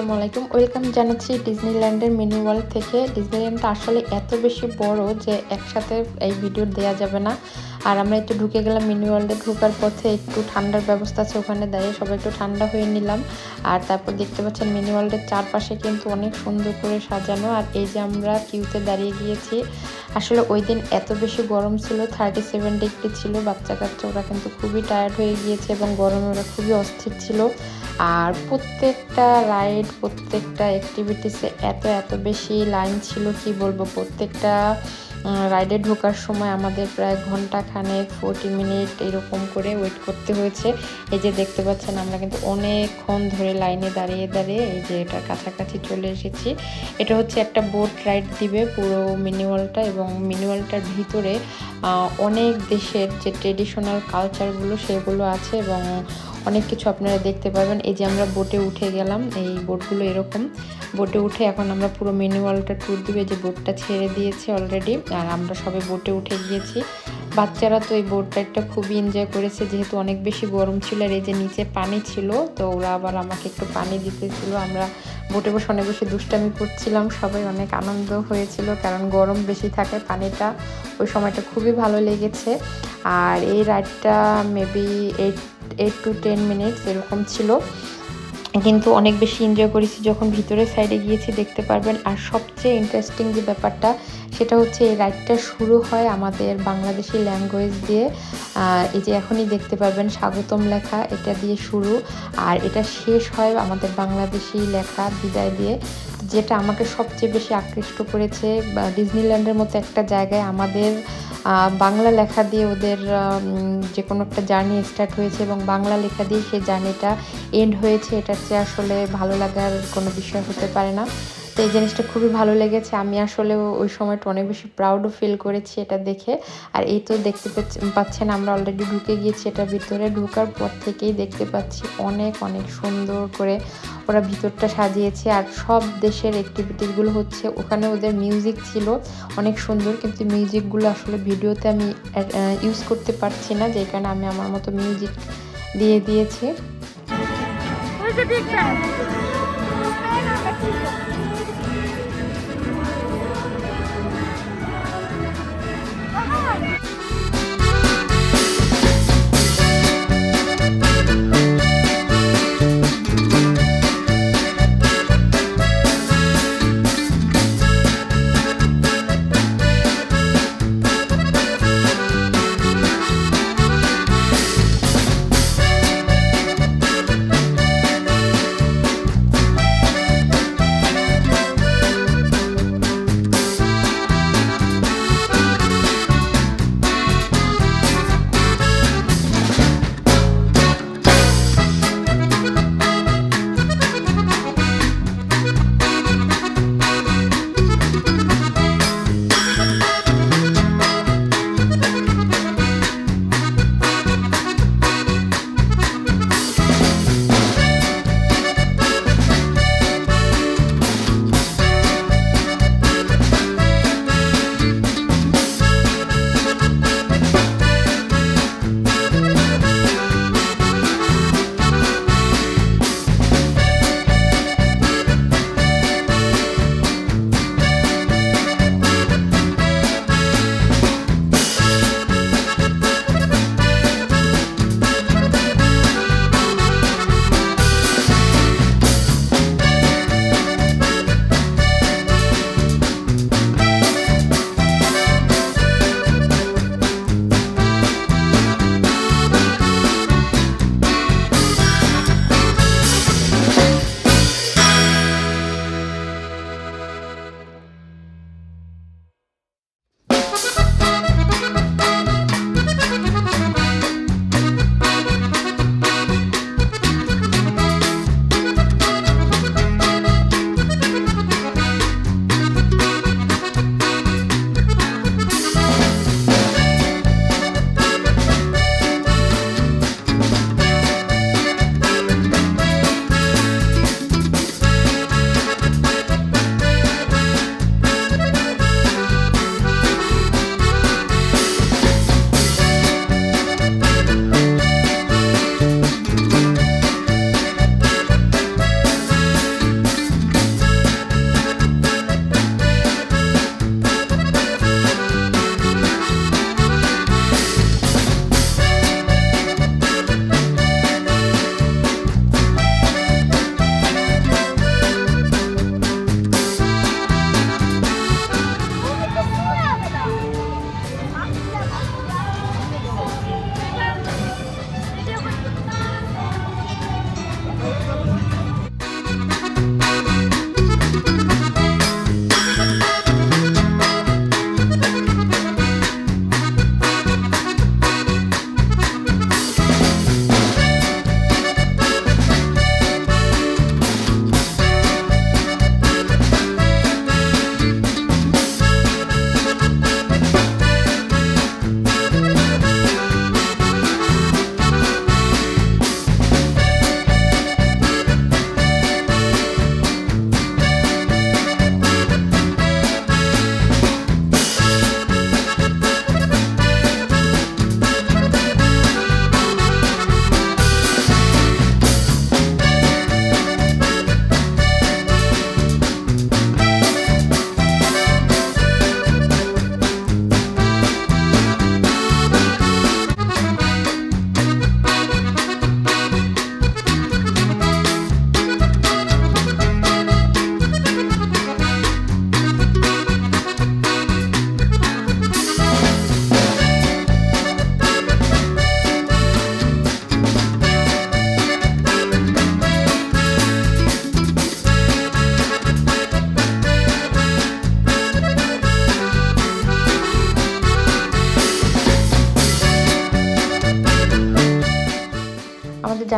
আসসালামু আলাইকুম ওয়েলকাম জানাচ্ছি ডিজনিল্যান্ডের মিনি ওয়ার্ল্ড থেকে। ডিজনিল্যান্ডটা আসলে এত বেশি বড় যে একসাথে এই ভিডিও দেওয়া যাবে না। আর আমরা একটু ঢুকে গেলাম মিনি ওয়ার্ল্ডে ঢোকার পথে, একটু ঠান্ডার ব্যবস্থা আছে ওখানে, দাঁড়িয়ে সবাই একটু ঠান্ডা হয়ে নিলাম। আর তারপর দেখতে পাচ্ছেন মিনি ওয়ার্ল্ডের চারপাশে কিন্তু অনেক সুন্দর করে সাজানো। আর এই যে আমরা কিউতে দাঁড়িয়ে গিয়েছি, আসলে ওই দিন এত বেশি গরম ছিল থার্টি সেভেন ডিগ্রি ছিল, বাচ্চা কাচ্চা ওরা কিন্তু খুবই টায়ার্ড হয়ে গিয়েছে এবং গরমে ওরা খুবই অস্থির ছিল। আর প্রত্যেকটা রাইড প্রত্যেকটা অ্যাক্টিভিটিসে এত এত বেশি লাইন ছিল, কি বলব, প্রত্যেকটা রাইডে ঢোকার সময় আমাদের প্রায় ঘণ্টা খানেক ফোরটি মিনিট এরকম করে ওয়েট করতে হয়েছে। এই যে দেখতে পাচ্ছেন, আমরা কিন্তু অনেকক্ষণ ধরে লাইনে দাঁড়িয়ে দাঁড়িয়ে এই যে এটা কাছাকাছি চলে এসেছি। এটা হচ্ছে একটা বোট রাইড দিবে পুরো মিনিওয়ালটা এবং মিনিওয়ালটার ভিতরে অনেক দেশের যে ট্রেডিশনাল কালচারগুলো সেগুলো আছে এবং অনেক কিছু আপনারা দেখতে পাবেন এই যে আমরা বোটে উঠে গেলাম, এই বোটগুলো এরকম। বোটে উঠে এখন আমরা পুরো মিনিওয়ালটা ট্যুর দিবে, যে বোটটা ছেড়ে দিয়েছে অলরেডি আর আমরা সবে বোটে উঠে গিয়েছি। বাচ্চারা তো এই বোট রাইডটা খুবই এনজয় করেছে, যেহেতু অনেক বেশি গরম ছিল আর এই যে নিচে পানি ছিল, তো ওরা আবার আমাকে একটু পানি দিতেছিল। আমরা বোটে বসে অনেক বেশি দুষ্টামি করছিলাম, সবাই অনেক আনন্দ হয়েছিল, কারণ গরম বেশি থাকে পানিটা। ওই সময়টা খুবই ভালো লেগেছে। আর এই রাইডটা maybe eight eight to ten minutes এরকম ছিল। কিন্তু অনেক বেশি এনজয় করেছি যখন ভিতরের সাইডে গিয়েছি, দেখতে পারবেন। আর সবচেয়ে ইন্টারেস্টিং যে ব্যাপারটা, সেটা হচ্ছে এই রাইডটা শুরু হয় আমাদের বাংলাদেশি ল্যাঙ্গুয়েজ দিয়ে। এই যে এখনই দেখতে পারবেন, স্বাগতম লেখা, এটা দিয়ে শুরু। আর এটা শেষ হয় আমাদের বাংলাদেশি লেখা বিদায় দিয়ে। যেটা আমাকে সবচেয়ে বেশি আকৃষ্ট করেছে ডিজনিল্যান্ডের মতো একটা জায়গায় আমাদের বাংলা লেখা দিয়ে ওদের যে কোনো একটা জার্নি স্টার্ট হয়েছে এবং বাংলা লেখা দিয়ে সেই জার্নিটা এন্ড হয়েছে, এটা চেয়ে আসলে ভালো লাগার কোনো বিষয় হতে পারে না। তো এই জিনিসটা খুবই ভালো লেগেছে। আমি আসলে ওই সময়টা অনেক বেশি প্রাউডও ফিল করেছি এটা দেখে। আর এই তো দেখতে পাচ্ছেন আমরা অলরেডি ঢুকে গিয়েছি এটার ভিতরে। ঢুকার পর থেকেই দেখতে পাচ্ছি অনেক অনেক সুন্দর করে ওরা ভিতরটা সাজিয়েছে। আর সব দেশের অ্যাক্টিভিটিসগুলো হচ্ছে, ওখানে ওদের মিউজিক ছিল অনেক সুন্দর। কিন্তু মিউজিকগুলো আসলে ভিডিওতে আমি ইউজ করতে পারছি না। যে কারণে আমি আমার মতো মিউজিক দিয়ে দিয়েছি।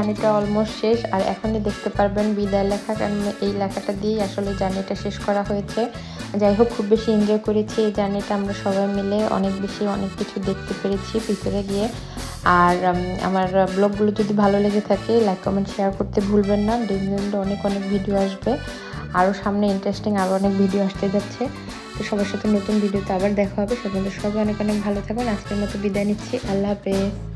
জার্নিটা অলমোস্ট শেষ, আর এখনই দেখতে পারবেন বিদায় লেখা, কারণ এই লেখাটা দিয়েই আসলে জার্নিটা শেষ করা হয়েছে। যাই হোক, খুব বেশি এনজয় করেছি এই জার্নিটা, আমরা সবাই মিলে অনেক বেশি অনেক কিছু দেখতে পেরেছি ভিতরে গিয়ে। আর আমার ব্লগগুলো যদি ভালো লেগে থাকে লাইক কমেন্ট শেয়ার করতে ভুলবেন না। ডিজনিল্যান্ডে অনেক অনেক ভিডিও আসবে। আরও সামনে ইন্টারেস্টিং আরও অনেক ভিডিও আসতে যাচ্ছে। তো সবার সাথে নতুন ভিডিওতে আবার দেখা হবে। সেজন্য সবাই অনেক অনেক ভালো থাকুন। আজকের মতো বিদায় নিচ্ছি। আল্লাহ হাফেজ।